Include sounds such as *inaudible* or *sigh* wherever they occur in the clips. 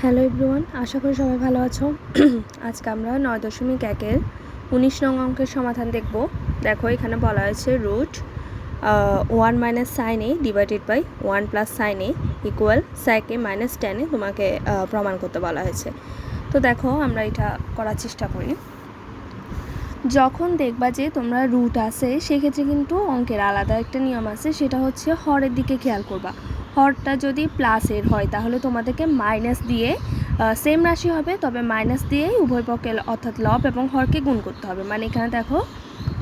Hello everyone, আশা করি সবাই ভালো আছো। *clears throat* আজকে আমরা নয় দশমিক একের উনিশ নং অঙ্কের সমাধান দেখব। দেখো, এখানে বলা হয়েছে root one minus sin A divided by one plus sin A equal sec A minus tan A তোমাকে প্রমাণ করতে বলা হয়েছে। তো দেখো, আমরা এটা করার চেষ্টা করি। যখন দেখবা যে তোমরা রুট আছে, সেক্ষেত্রে কিন্তু অঙ্কের আলাদা একটা নিয়ম আছে, সেটা হচ্ছে হরের দিকে খেয়াল করবা। হরটা যদি প্লাসের হয়, তাহলে তোমাদেরকে মাইনাস দিয়ে সেম রাশি হবে, তবে মাইনাস দিয়েই উভয় পক্ষে অর্থাৎ লব এবং হরকে গুণ করতে হবে। মানে এখানে দেখো,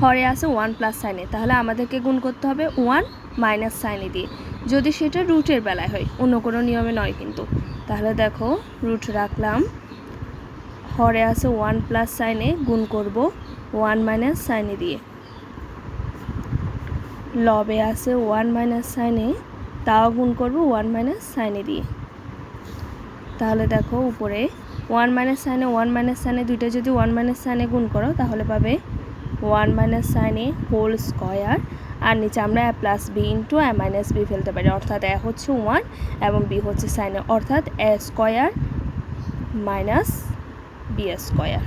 হরে আছে ওয়ান প্লাস সাইনে তাহলে আমাদেরকে গুণ করতে হবে ওয়ান মাইনাস সাইনে দিয়ে। যদি সেটা রুটের বেলায় হয়, অন্য কোনো নিয়মে নয় কিন্তু। তাহলে দেখো রুট রাখলাম, হরে আছে ওয়ান প্লাস সাইনে গুণ করব ওয়ান মাইনাস সাইনে দিয়ে। লবে আছে ওয়ান মাইনাস সাইনে তাও গুণ করব ওয়ান মাইনাস সাইনে দিয়ে। তাহলে দেখো উপরে one minus sin A one minus sin A দুইটা যদি ওয়ান মাইনাস সাইনে গুণ করো, তাহলে পাবে one minus sin A whole square আর নিচে আমরা A plus B into A minus B ফেলতে পারি, অর্থাৎ এ হচ্ছে ওয়ান এবং বি হচ্ছে সাইনে অর্থাৎ A square minus B square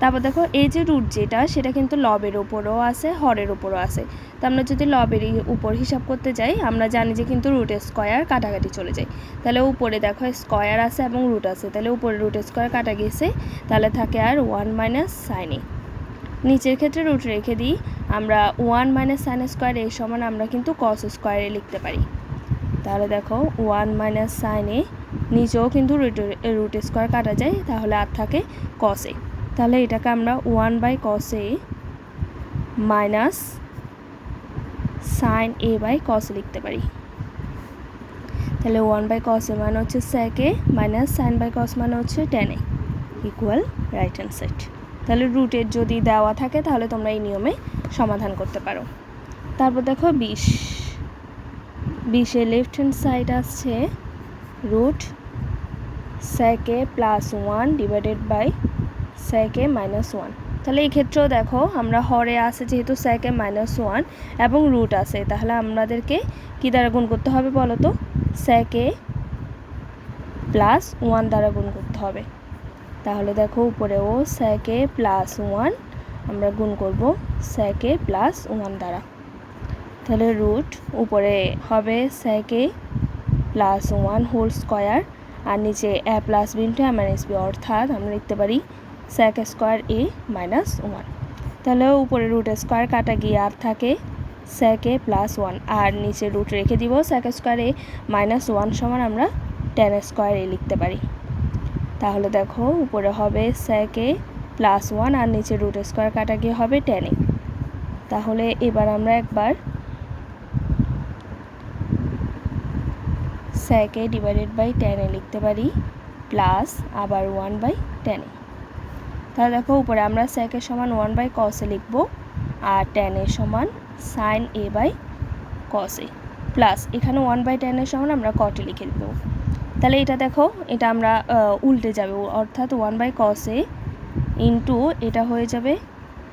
তারপর দেখো, এই যে রুট যেটা, সেটা কিন্তু লবের উপরও আছে, হরের উপরও আছে। তো আমরা যদি লবের উপর হিসাব করতে যাই, আমরা জানি যে কিন্তু রুট স্কয়ার কাটাকাটি চলে যায়। তাহলে উপরে দেখো স্কয়ার আছে এবং রুট আছে। তাহলে উপরে রুট স্কয়ার কাটা গেছে, তাহলে থাকে আর ওয়ান মাইনাস সাইনে নিচের ক্ষেত্রে রুট রেখে দিই, আমরা ওয়ান মাইনাস সাইন স্কোয়ার এর সমান আমরা কিন্তু কস স্কোয়ারে লিখতে পারি। তাহলে দেখো ওয়ান মাইনাস সাইনে নিচেও কিন্তু রুট রুট স্কোয়ার কাটা যায়, তাহলে আর থাকে কসে তাহলে এটাকে আমরা one by cos A minus sin A by cos লিখতে পারি। তাহলে ওয়ান বাই কসে মানে হচ্ছে sec A minus sin by cos মানে হচ্ছে tan A equal right hand side তাহলে রুটের যদি দেওয়া থাকে তাহলে তোমরা এই নিয়মে সমাধান করতে পারো। তারপর দেখো বিশ। বিশের লেফট হ্যান্ড সাইড আসছে root sec A plus one divided by sec A minus one তাহলে এই ক্ষেত্রেও দেখো, আমরা হরে আছে যেহেতু স্যাকে মাইনাস ওয়ান এবং রুট আছে, তাহলে আমাদেরকে কী দ্বারা গুণ করতে হবে বলো তো স্যাকে প্লাস ওয়ান দ্বারা গুণ করতে হবে। তাহলে দেখো উপরেও স্যাকে প্লাস ওয়ান আমরা গুণ করব স্যাকে প্লাস ওয়ান দ্বারা। তাহলে রুট উপরে হবে sec A plus one whole square আর নিচে A plus B into A minus B অর্থাৎ আমরা লিখতে পারি sec square A minus one তাহলে উপরে রুট স্কোয়ার কাটা গিয়ে আর থাকে স্যাক এ প্লাস ওয়ান আর নিচে রুট রেখে দিব sec square A minus one সমান আমরা টেন স্কোয়ার এ লিখতে পারি। তাহলে দেখো উপরে হবে স্যাক এ প্লাস ওয়ান আর নিচে রুট স্কোয়ার কাটা গিয়ে হবে টেনে তাহলে এবার আমরা একবার স্যাক এ ডিভাইডেড বাই টেনে লিখতে পারি প্লাস আবার ওয়ান বাই টেনে তাহলে দেখো উপরে আমরা স্যাকের সমান ওয়ান বাই কসে লিখব আর টেনের সমান sin A by cos A plus এখানে ওয়ান বাই টেনের সমান আমরা কটে লিখে দেবো। তাহলে এটা দেখো, এটা আমরা উল্টে যাবে। অর্থাৎ ওয়ান বাই কসে ইন্টু এটা হয়ে যাবে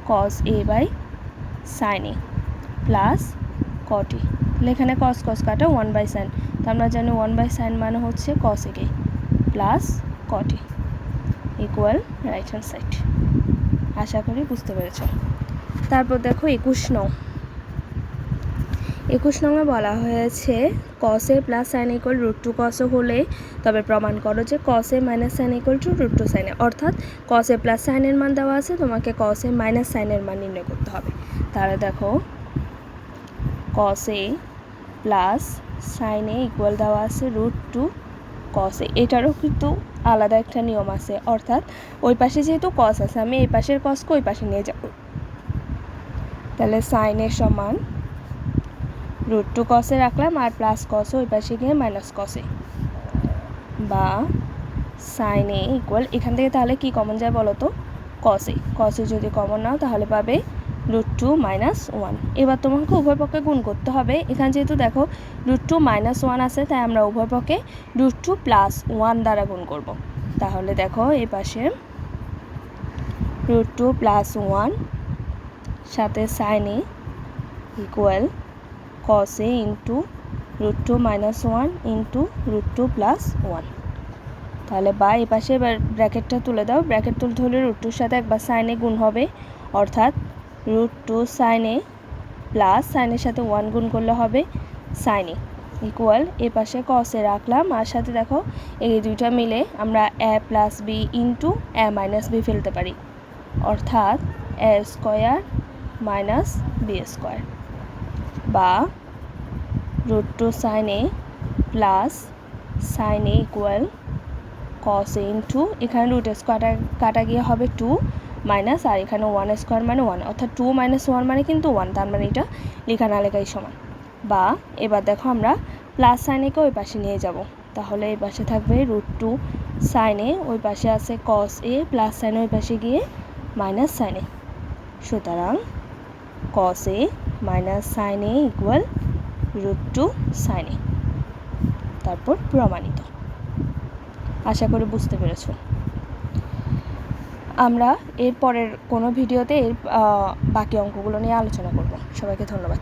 cos A by sin A plus cot তাহলে এখানে কস কস কাটা ওয়ান বাই সাইন তো আমরা জানি ওয়ান বাই সাইন মানে হচ্ছে কস একে plus cot equal right hand side আশা করি বুঝতে পেরেছ। তারপর দেখো একুশ নং। একুশ নংয়ে বলা হয়েছে cos A plus sin equal root two cos A হলে তবে প্রমাণ করো যে cos A minus sin equal to root two sin A অর্থাৎ কসে প্লাস সাইনের মান দেওয়া আছে, তোমাকে কসে মাইনাস সাইনের মান নির্ণয় করতে হবে। তাহলে দেখো কসে প্লাস সাইনে ইকুয়াল দেওয়া আছে রুট টু কসে এটারও কিন্তু আলাদা একটা নিয়ম আছে। অর্থাৎ ওই পাশে যেহেতু কস আছে, আমি এই পাশের কসকে ওই পাশে নিয়ে যাব। তাহলে সাইনের সমান রুট টু কসে রাখলাম আর প্লাস কসে ওই পাশে গিয়ে মাইনাস কসে বা সাইনে ইকুয়াল এখান থেকে তাহলে কি কমন যায় বলো তো কসে কসে যদি কমন নাও তাহলে পাবে রুট টু মাইনাস ওয়ান এবার তোমাকে উভয় পক্ষে গুণ করতে হবে। এখানে যেহেতু দেখো রুট টু মাইনাস ওয়ান আছে, তাই আমরা উভয় পক্ষে রুট টু প্লাস ওয়ান দ্বারা গুণ করব। তাহলে দেখো এই পাশে রুট টু প্লাস ওয়ান সাথে sin A equal cos A into root two minus one into root two plus one তাহলে বা এ পাশে এবার ব্র্যাকেটটা তুলে দাও। ব্র্যাকেট তুলতে হলে রুট টুর সাথে একবার সাইনে গুণ হবে। অর্থাৎ রুট টু সাইনে প্লাস সাইনের সাথে ওয়ান গুণ করলে হবে সাইনে ইকুয়াল এ পাশে কসে রাখলাম। আর সাথে দেখো, এই দুইটা মিলে আমরা A plus B into A minus B ফেলতে পারি। অর্থাৎ A square minus B square বা root two sin plus sin A equal cos A into এখানে রুট স্কোয়ারটা কাটা গিয়ে হবে টু মাইনাস আর এখানে ওয়ান স্কোয়ার মানে ওয়ান অর্থাৎ টু মাইনাস ওয়ান মানে কিন্তু ওয়ান তার মানে এটা লেখা না লেখাই সমান। বা এবার দেখো আমরা প্লাস সাইনেকে ওই পাশে নিয়ে যাব। তাহলে এই পাশে থাকবে রুট টু সাইনে ওই পাশে আছে কস এ প্লাস সাইনে ওই পাশে গিয়ে মাইনাস সাইনে সুতরাং cos A minus sin equal root two sin A তারপর প্রমাণিত। আশা করি বুঝতে পেরেছ। আমরা এর পরের কোনো ভিডিওতে এর বাকি অঙ্কগুলো নিয়ে আলোচনা করব। সবাইকে ধন্যবাদ।